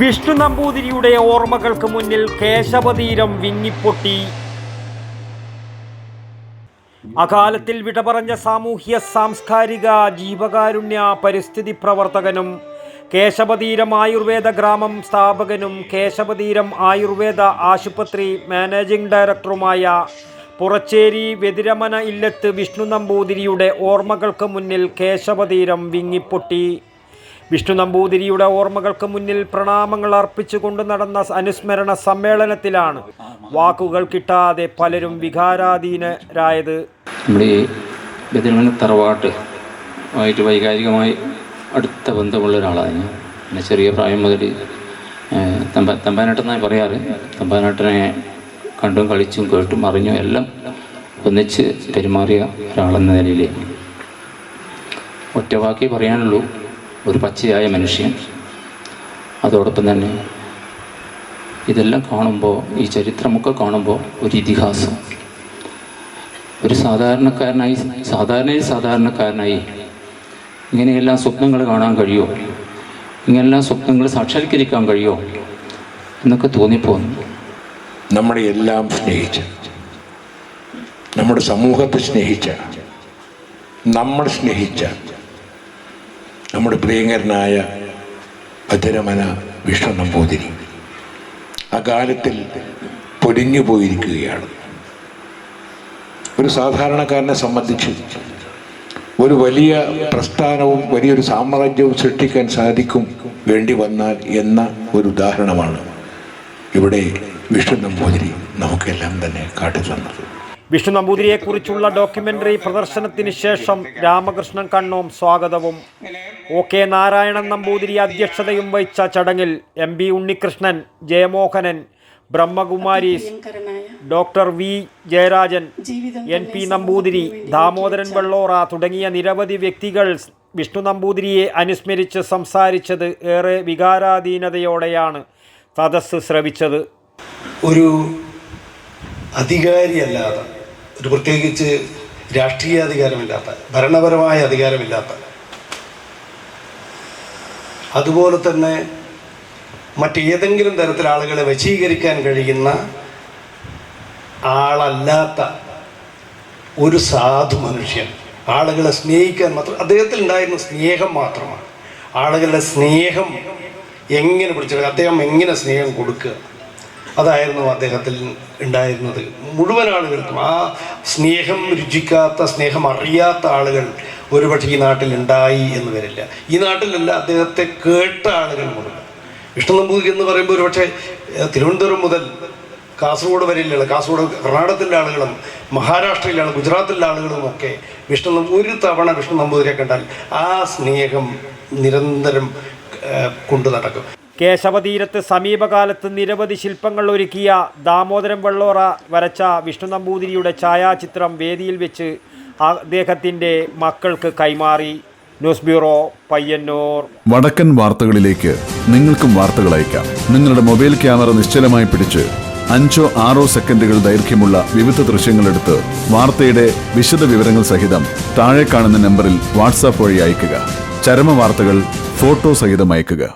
വിഷ്ണു നമ്പൂതിരിയുടെ ഓർമ്മകൾക്ക് മുന്നിൽ കേശവതീരം വിങ്ങിപ്പൊട്ടി. അകാലത്തിൽ വിട പറഞ്ഞ സാമൂഹ്യ സാംസ്കാരിക ജീവകാരുണ്യ പരിസ്ഥിതി പ്രവർത്തകനും കേശവതീരം ആയുർവേദ ഗ്രാമം സ്ഥാപകനും കേശവതീരം ആയുർവേദ ആശുപത്രി മാനേജിംഗ് ഡയറക്ടറുമായ പുറച്ചേരി വെതിരമന ഇല്ലത്ത് വിഷ്ണു നമ്പൂതിരിയുടെ ഓർമ്മകൾക്ക് മുന്നിൽ കേശവതീരം വിങ്ങിപ്പൊട്ടി. വിഷ്ണു നമ്പൂതിരിയുടെ ഓർമ്മകൾക്ക് മുന്നിൽ പ്രണാമങ്ങൾ അർപ്പിച്ചുകൊണ്ട് നടന്ന അനുസ്മരണ സമ്മേളനത്തിലാണ് വാക്കുകൾ കിട്ടാതെ പലരും വികാരാധീനരായത്. നമ്മുടെ തറവാട്ട് ആയിട്ട് വൈകാരികമായി അടുത്ത ബന്ധമുള്ള ഒരാളാണ് ഞാൻ. പിന്നെ ചെറിയ പ്രായം മുതൽ തമ്പ തമ്പാനാട്ടെന്നാണ് പറയാറ്. തമ്പാനാട്ടനെ കണ്ടും കളിച്ചും കേട്ടും അറിഞ്ഞും എല്ലാം ഒന്നിച്ച് പെരുമാറിയ ഒരാളെന്ന നിലയിൽ ഒറ്റവാക്കി പറയാനുള്ളൂ. ഒരു പച്ചയായ മനുഷ്യൻ. അതോടൊപ്പം തന്നെ ഇതെല്ലാം കാണുമ്പോൾ ഈ ചരിത്രമൊക്കെ കാണുമ്പോൾ ഒരു ഇതിഹാസം. ഒരു സാധാരണക്കാരനായി സാധാരണയിൽ സാധാരണക്കാരനായി ഇങ്ങനെയെല്ലാം സ്വപ്നങ്ങൾ കാണാൻ കഴിയുമോ ഇങ്ങനെയെല്ലാം സ്വപ്നങ്ങൾ സാക്ഷാത്കരിക്കാൻ കഴിയുമോ എന്നൊക്കെ തോന്നിപ്പോന്നു. നമ്മുടെ എല്ലാം സ്നേഹിച്ച നമ്മുടെ സമൂഹത്തെ സ്നേഹിച്ച നമ്മൾ സ്നേഹിച്ച നമ്മുടെ പ്രിയങ്കരനായ ഭദ്രമന വിഷ്ണു നമ്പൂതിരി ആ കാലത്തിൽ പൊലിഞ്ഞു പോയിരിക്കുകയാണ്. ഒരു സാധാരണക്കാരനെ സംബന്ധിച്ച് ഒരു വലിയ പ്രസ്ഥാനവും വലിയൊരു സാമ്രാജ്യവും സൃഷ്ടിക്കാൻ സാധിക്കും വേണ്ടി വന്നാൽ എന്ന ഒരു ഉദാഹരണമാണ് ഇവിടെ വിഷ്ണു നമ്പൂതിരി നമുക്കെല്ലാം തന്നെ കാട്ടിത്തന്നത്. വിഷ്ണു നമ്പൂതിരിയെക്കുറിച്ചുള്ള ഡോക്യുമെന്ററി പ്രദർശനത്തിന് ശേഷം രാമകൃഷ്ണൻ കണ്ണോം സ്വാഗതവും. ഒ കെ നാരായണൻ നമ്പൂതിരി അധ്യക്ഷതയും വഹിച്ച ചടങ്ങിൽ M B Unnikrishnan Jayamohanan Brahmakumari doctor V Jayarajan N P Namboothiri Damodaran Vellora തുടങ്ങിയ നിരവധി വ്യക്തികൾ വിഷ്ണു നമ്പൂതിരിയെ അനുസ്മരിച്ച് സംസാരിച്ചത് ഏറെ വികാരാധീനതയോടെയാണ് സദസ്സ് ശ്രവിച്ചത്. ഒരു അധികാരിയല്ലാത്ത ഒരു പ്രത്യേകിച്ച് രാഷ്ട്രീയ അധികാരമില്ലാത്ത ഭരണപരമായ അധികാരമില്ലാത്ത. അതുപോലെ തന്നെ മറ്റേതെങ്കിലും തരത്തിൽ ആളുകളെ വശീകരിക്കാൻ കഴിയുന്ന ആളല്ലാത്ത ഒരു സാധു മനുഷ്യൻ. ആളുകളെ സ്നേഹിക്കാൻ മാത്രം അദ്ദേഹത്തിൽ ഉണ്ടായിരുന്ന സ്നേഹം മാത്രമാണ്. ആളുകളുടെ സ്നേഹം എങ്ങനെ പിടിച്ചെടുക്കുക അദ്ദേഹം എങ്ങനെ സ്നേഹം കൊടുക്കുക? അതായിരുന്നു അദ്ദേഹത്തിൽ ഉണ്ടായിരുന്നത്. മുഴുവൻ ആളുകൾക്കും ആ സ്നേഹം രുചിക്കാത്ത സ്നേഹം അറിയാത്ത ആളുകൾ ഒരുപക്ഷെ ഈ നാട്ടിൽ ഉണ്ടായി എന്ന് വരില്ല. ഈ നാട്ടിലല്ല അദ്ദേഹത്തെ കേട്ട ആളുകൾ മുഴുവൻ. വിഷ്ണു നമ്പൂതിരി എന്ന് പറയുമ്പോൾ ഒരുപക്ഷെ തിരുവനന്തപുരം മുതൽ കാസർഗോഡ് വരെയുള്ള കാസർഗോഡ് കർണാടകത്തിലെ ആളുകളും മഹാരാഷ്ട്രയിലെ ആളുകളും ഗുജറാത്തിലെ ആളുകളും ഒക്കെ വിഷ്ണു നമ്പൂ- ഒരു തവണ വിഷ്ണു നമ്പൂതിരിയെ കണ്ടാൽ ആ സ്നേഹം നിരന്തരം കൊണ്ടു നടക്കും. കേശവതീരത്ത് സമീപകാലത്ത് നിരവധി ശില്പങ്ങൾ ഒരുക്കിയ ദാമോദരം വെള്ളോറ വരച്ച വിഷ്ണു നമ്പൂതിരിയുടെ ഛായാചിത്രം വേദിയിൽ വെച്ച് അദ്ദേഹത്തിന്റെ മക്കൾക്ക് കൈമാറി. News bureau Payyannur. വടക്കൻ വാർത്തകളിലേക്ക് നിങ്ങൾക്കും വാർത്തകൾ അയക്കാം. നിങ്ങളുടെ മൊബൈൽ ക്യാമറ നിശ്ചലമായി പിടിച്ച് അഞ്ചോ ആറോ സെക്കൻഡുകൾ ദൈർഘ്യമുള്ള വിവിധ ദൃശ്യങ്ങളെടുത്ത് വാർത്തയുടെ വിശദ വിവരങ്ങൾ സഹിതം താഴെ കാണുന്ന നമ്പറിൽ വാട്സാപ്പ് വഴി അയക്കുക. ചരമ വാർത്തകൾ ഫോട്ടോ സഹിതം അയയ്ക്കുക